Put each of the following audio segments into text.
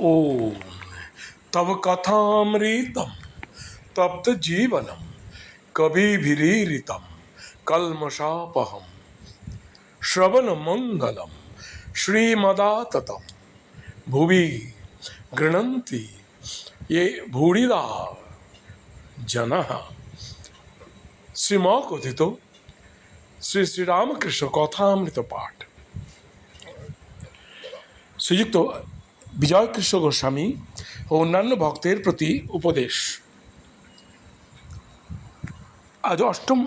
ओम। तव कथामृतम, तप्त जीवनम, कभी कविभिरीरितम कलमशापहम श्रवण मंगलम श्रीमदाततम। भुवि गृणंती ये भूड़िदा जन। श्रीमा कथित श्री श्री रामकृष्ण कथामृत पाठ श्रीयुक्त तो শ্রীযুক্ত বিজয়কৃষ্ণ গোস্বামী ও অন্যান্য ভক্তের প্রতি উপদেশ। আজ অষ্টম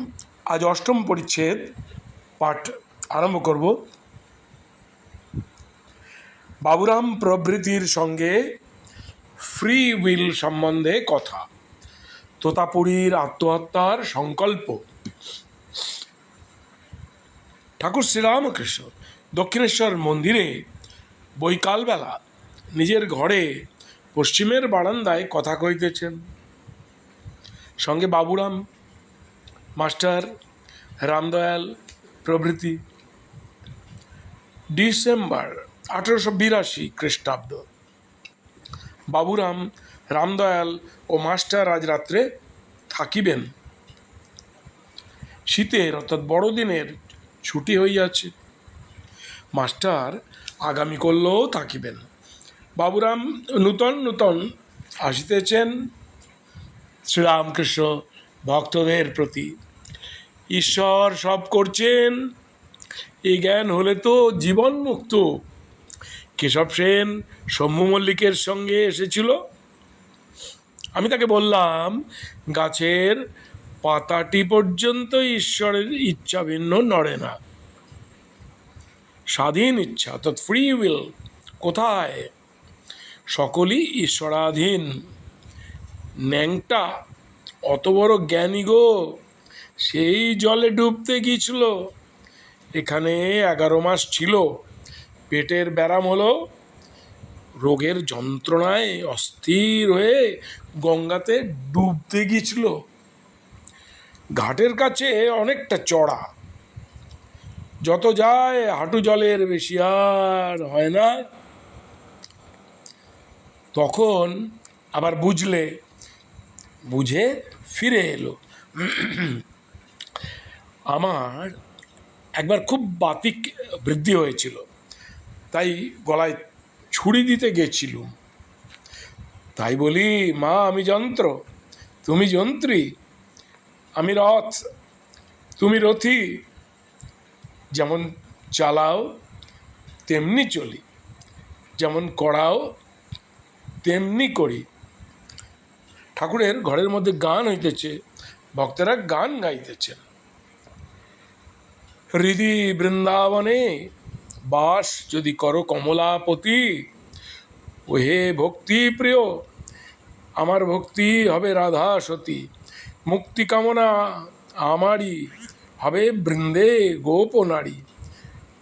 আজ অষ্টম পরিচ্ছেদ পাঠ আরম্ভ করব। বাবুরাম প্রভৃতির সঙ্গে ফ্রি উইল সম্বন্ধে কথা। তোতাপুরীর আত্মহত্যার সংকল্প। ঠাকুর শ্রীরামকৃষ্ণ দক্ষিণেশ্বর মন্দিরে বৈকালবেলা নিজের ঘরে পশ্চিমের বারান্দায় কথা কইতেছেন। সঙ্গে বাবুরাম, মাস্টার রামদয়াল প্রভৃতি। ডিসেম্বর আঠেরোশো বিরাশি খ্রিস্টাব্দ। বাবুরাম, রামদয়াল ও মাস্টার আজ রাত্রে থাকিবেন। শীতের অর্থাৎ বড়দিনের ছুটি হইয়াছে। মাস্টার আগামী করলেও থাকিবেন। বাবুরাম নূতন নূতন আসিতেছেন শ্রীরামকৃষ্ণ ভক্তদের প্রতি। ঈশ্বর সব করছেন, এই জ্ঞান হলে তো জীবন মুক্ত। কেশব সেন শম্ভু মল্লিকের সঙ্গে এসেছিল। আমি তাকে বললাম, গাছের পাতাটি পর্যন্ত ঈশ্বরের ইচ্ছা ভিন্ন নড়ে না। স্বাধীন ইচ্ছা অর্থাৎ ফ্রি উইল কোথায়? সকলই ঈশ্বরাধীন। ন্যাংটা, অত বড় জ্ঞানী গো, সেই জলে ডুবতে গিয়েছিল। এখানে এগারো মাস ছিল, পেটের ব্যারাম হলো, রোগের যন্ত্রণায় অস্থির হয়ে গঙ্গাতে ডুবতে গিয়েছিল। ঘাটের কাছে অনেকটা চড়া, যত যায় হাঁটু জলের বেশি আর হয় না। তখন আবার বুঝলে, বুঝে ফিরে এলো। আমার একবার খুব বাতিক বৃদ্ধি হয়েছিল, তাই গলায় ছুরি দিতে গেছিলুম। তাই বলি, মা, আমি যন্ত্র, তুমি যন্ত্রী, আমি রথ, তুমি রথি, যেমন চালাও, তেমনি চলি, যেমন করাও তেমনি করি। ঠাকুরের ঘরের মধ্যে গান হইতেছে, ভক্তেরা গান গাইতেছেন। হৃদি বৃন্দাবনে বাস যদি করো কমলাপতি ও হে ভক্তি প্রিয়, আমার ভক্তি হবে রাধা সতী, মুক্তি কামনা আমারই, হবে বৃন্দে গোপ নারী।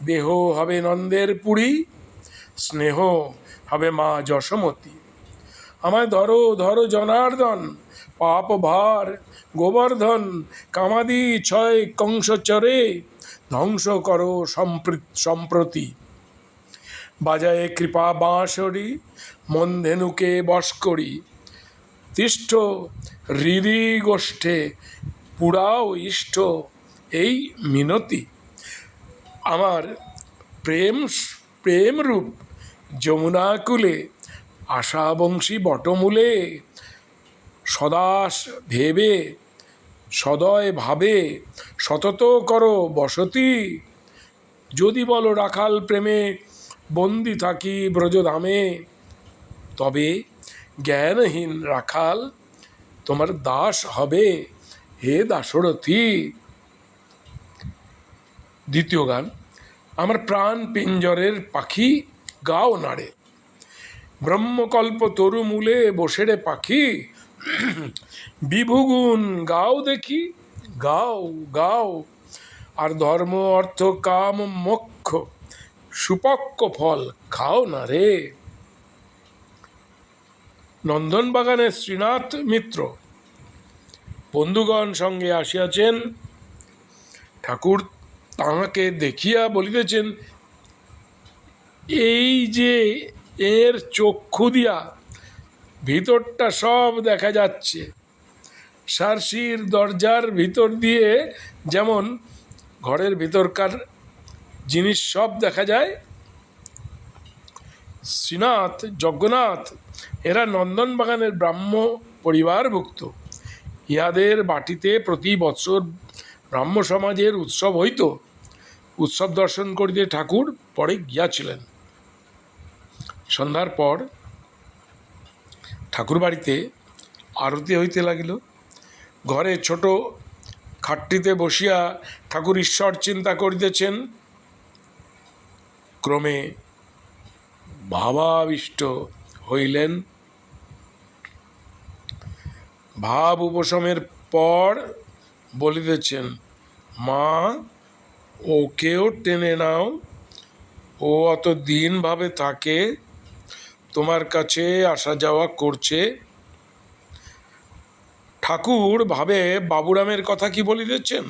দেহ হবে নন্দের পুরী, স্নেহ হবে মা যশমতী। আমায় ধরো ধরো জনার্দন পাপ ভার গোবর্ধন কামাদি ছয় কংসচরে, ধ্বংস করো সম্প্রী- সম্প্রতি। বাজায়ে কৃপা বাঁশরি, মন ধেনুকে বশ করি। তিষ্ঠ হৃদি গোষ্ঠে পুরাও ইষ্ট, এই মিনতি। আমার প্রেম, প্রেমরূপ যমুনাকুলে আশাবংশী বটমূলে সদাস ভেবে, সদয় ভাবে, সতত করো বসতি। যদি বলো রাখাল প্রেমে বন্দি থাকি ব্রজধামে, তবে জ্ঞানহীন রাখাল তোমার দাস হবে হে দাসরথী দ্বিতীয় গান, আমার প্রাণ পিঞ্জরের পাখি গাও নাড়ে। ব্রহ্মকল্প তরু মূলে বসে রে পাখি। বিভুগুণ, গাও দেখি, গাও গাও। আর ধর্ম, অর্থ, কাম, মোক্ষ সুপক্ষ ফল খাও না রে। নন্দনবাগানের শ্রীনাথ মিত্র। বন্ধুগণ সঙ্গে আসিয়াছেন। ঠাকুর তাহাকে দেখিয়া বলিতেছেন, এই যে এর চক্ষু দিয়া ভিতরটা সব দেখা যাচ্ছে। সারসির দরজার ভিতর দিয়ে যেমন ঘরের ভিতরকার জিনিস সব দেখা যায়, শ্রীনাথ, যজ্ঞনাথ, এরা নন্দনবাগানের ব্রাহ্ম পরিবারভুক্ত। ইহাদের বাটিতে প্রতি বৎসর ব্রাহ্ম সমাজের উৎসব হইত। উৎসব দর্শন করিতে ঠাকুর পরে গিয়াছিলেন। সন্ধ্যার পর ঠাকুর বাড়িতে আরতি হইতে লাগিল। ঘরে ছোট খাটটিতে বসিয়া ঠাকুর ঈশ্বর চিন্তা করিতেছেন। ক্রমে ভাবাবিষ্ট হইলেন। ভাব উপশমের পর বলিতেছেন, মা, ওকেও টেনে নাও। ও অত দিনভাবে থাকে তোমার কাছে আসা যাওয়া করছে। ঠাকুর ভাবে বাবুরামের কথা কি বলিতেছেন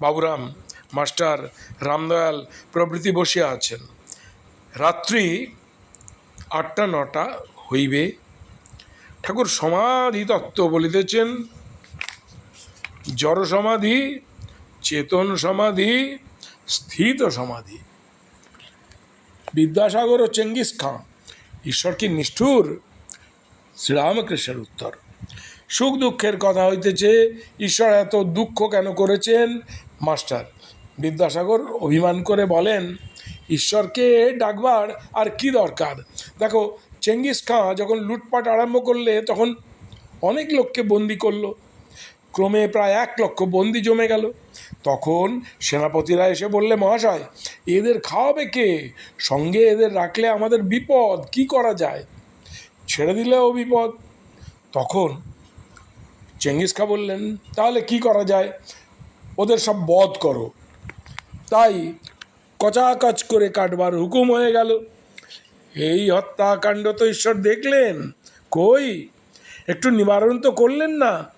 বাবুরাম, মাস্টার রামদয়াল প্রভৃতি বসিয়া আছেন। রাত্রি আটটা, নটা হইবে। ঠাকুর সমাধি তত্ত্ব বলিতেছেন জড় সমাধি, চেতন সমাধি, স্থিত সমাধি। বিদ্যাসাগর ও চেঙ্গিস খাঁ ঈশ্বর কি নিষ্ঠুর? শ্রীরামকৃষ্ণের উত্তর। সুখ দুঃখের কথা হইতেছে, ঈশ্বর এত দুঃখ কেন করেছেন? মাস্টার বিদ্যাসাগর অভিমান করে বলেন, ঈশ্বরকে ডাকবার আর কি দরকার? দেখো, চেঙ্গিস খাঁ যখন লুটপাট আরম্ভ করলে, তখন অনেক লোককে বন্দি করল। ক্রমে প্রায় এক লক্ষ বন্দি জমে গেল। তখন সেনাপতিরা এসে বললে, মহাশয়, এদের খাওয়াবে কে? সঙ্গে এদের রাখলে আমাদের বিপদ, কি করা যায়? ছেড়ে দিলেও বিপদ। তখন চেঙ্গিস খা বললেন, তাহলে কি করা যায়? ওদের সব বধ করো। তাই কচাকচ করে কাটবার হুকুম হয়ে গেল। এই হত্যাকাণ্ড তো ঈশ্বর দেখলেন। কই? একটু নিবারণ তো করলেন না।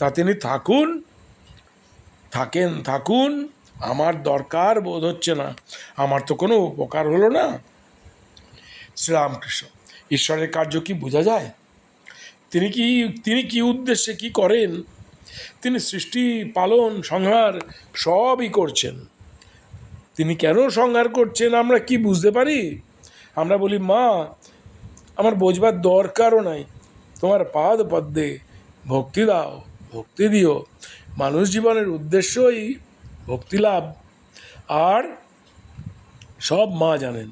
তা তিনি থাকুন, থাকেন, থাকুন, আমার দরকার বোধ হচ্ছে না। আমার তো কোনো উপকার হলো না। শ্রীরামকৃষ্ণ, ঈশ্বরের কার্য কি বোঝা যায়? তিনি কি তিনি কি উদ্দেশ্যে কি করেন? তিনি সৃষ্টি, পালন, সংহার সবই করছেন। তিনি কেন সংহার করছেন আমরা কি বুঝতে পারি? আমরা বলি, মা, আমার বোঝবার দরকারও নাই। তোমার পাদ পদ্মে ভক্তি দাও। ভক্তি দিও। মানুষ জীবনের উদ্দেশ্যই ভক্তি লাভ। আর সব মা জানেন,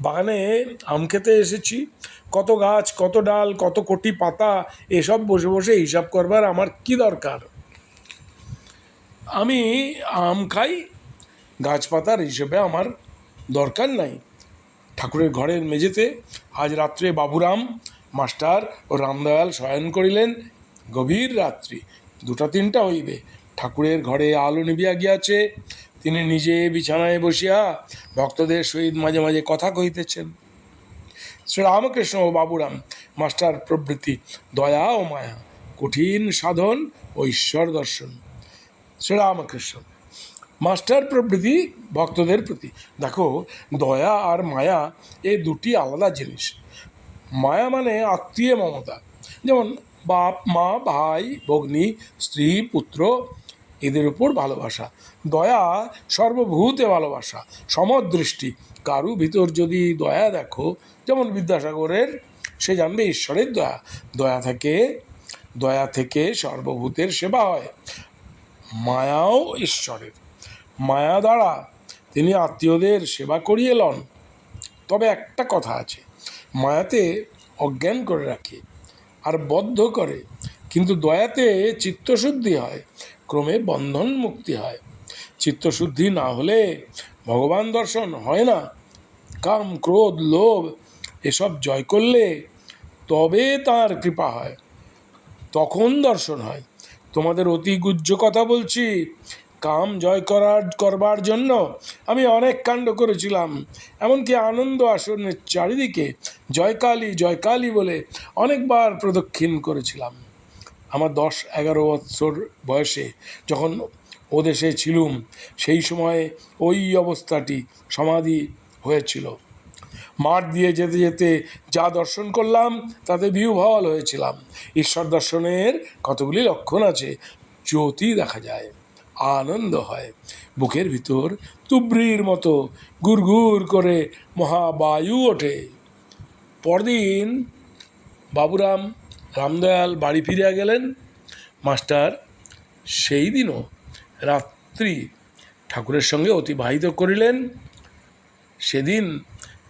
বাগানে আম খেতে এসেছি, কত গাছ, কত ডাল, কত কোটি পাতা, এসব বসে বসে হিসাব করবার আমার কি দরকার? আমি আম খাই গাছপাতার হিসেবে আমার দরকার নাই। ঠাকুরের ঘরের মেঝেতে আজ রাত্রে বাবুরাম, মাস্টার ও রামদয়াল শয়ন করিলেন গভীর রাত্রি। দুটা তিনটা হইবে। ঠাকুরের ঘরে আলো নিবিয়া গিয়াছে। তিনি নিজে বিছানায় বসিয়া ভক্তদের সহিত মাঝে মাঝে কথা কহিতেছেন। শ্রীরামকৃষ্ণ ও বাবুরাম, মাস্টার প্রভৃতি, দয়া ও মায়া, কঠিন সাধন ও ঈশ্বর দর্শন। শ্রীরামকৃষ্ণ, মাস্টার প্রভৃতি, ভক্তদের প্রতি, দেখো, দয়া আর মায়া এ দুটি আলাদা জিনিস। মায়া মানে আত্মীয় মমতা। যেমন বাপ, মা, ভাই, ভগ্নী, স্ত্রী, পুত্র, এদের উপর ভালোবাসা। দয়া সর্বভূতে ভালোবাসা, সমদৃষ্টি। কারু ভিতর যদি দয়া দেখো, যেমন বিদ্যাসাগরের, সে জানবে ঈশ্বরের দয়া। দয়া থেকে দয়া থেকে সর্বভূতের সেবা হয়। মায়াও ঈশ্বরের। মায়া দ্বারা তিনি আত্মীয়দের সেবা করিয়ে লন। তবে একটা কথা আছে, মায়াতে অজ্ঞান করে রাখে। আর বদ্ধ করে। কিন্তু দয়াতে চিত্তশুদ্ধি হয়, ক্রমে বন্ধন মুক্তি হয়। চিত্তশুদ্ধি না হলে ভগবান দর্শন হয় না। কাম, ক্রোধ, লোভ এসব জয় করলে তবে তার কৃপা হয়, তখন দর্শন হয়। তোমাদের অতি গুহ্য কথা বলছি কাম জয় করার, করবার জন্য আমি অনেক কাণ্ড করেছিলাম। এমনকি আনন্দ আসনের চারিদিকে জয়কালী জয়কালী বলে অনেকবার প্রদক্ষিণ করেছিলাম। আমার দশ, এগারো বৎসর বয়সে যখন ও দেশে ছিলুম, সেই সময়ে ওই অবস্থাটি সমাধি হয়েছিল। মাঠ দিয়ে যেতে যেতে যা দর্শন করলাম, তাতে বিহ্বল হয়েছিলাম। ঈশ্বর দর্শনের কতগুলি লক্ষণ আছে, জ্যোতি দেখা যায়। আনন্দ হয়। বুকের ভিতর তুবড়ির মতো গুড়গুড় করে মহাবায়ু ওঠে। পরদিন বাবুরাম রামদয়াল বাড়ি ফিরে গেলেন। মাস্টার সেই দিনও রাত্রি ঠাকুরের সঙ্গে অতিবাহিত করিলেন। সেদিন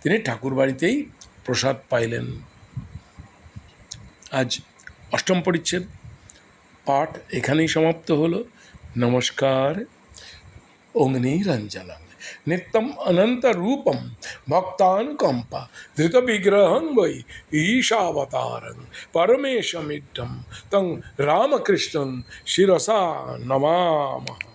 তিনি ঠাকুর বাড়িতেই প্রসাদ পাইলেন। আজ অষ্টম পরিচ্ছেদ। পাঠ এখানেই সমাপ্ত হলো। नमस्कार। ओंगनी रंजलम नित्यम अनंत रूपम भक्तान कंपा। धृत विग्रह वै ईशावतारं। परमेशमिड्ढं तं रामकृष्णं शिरसा नमामः।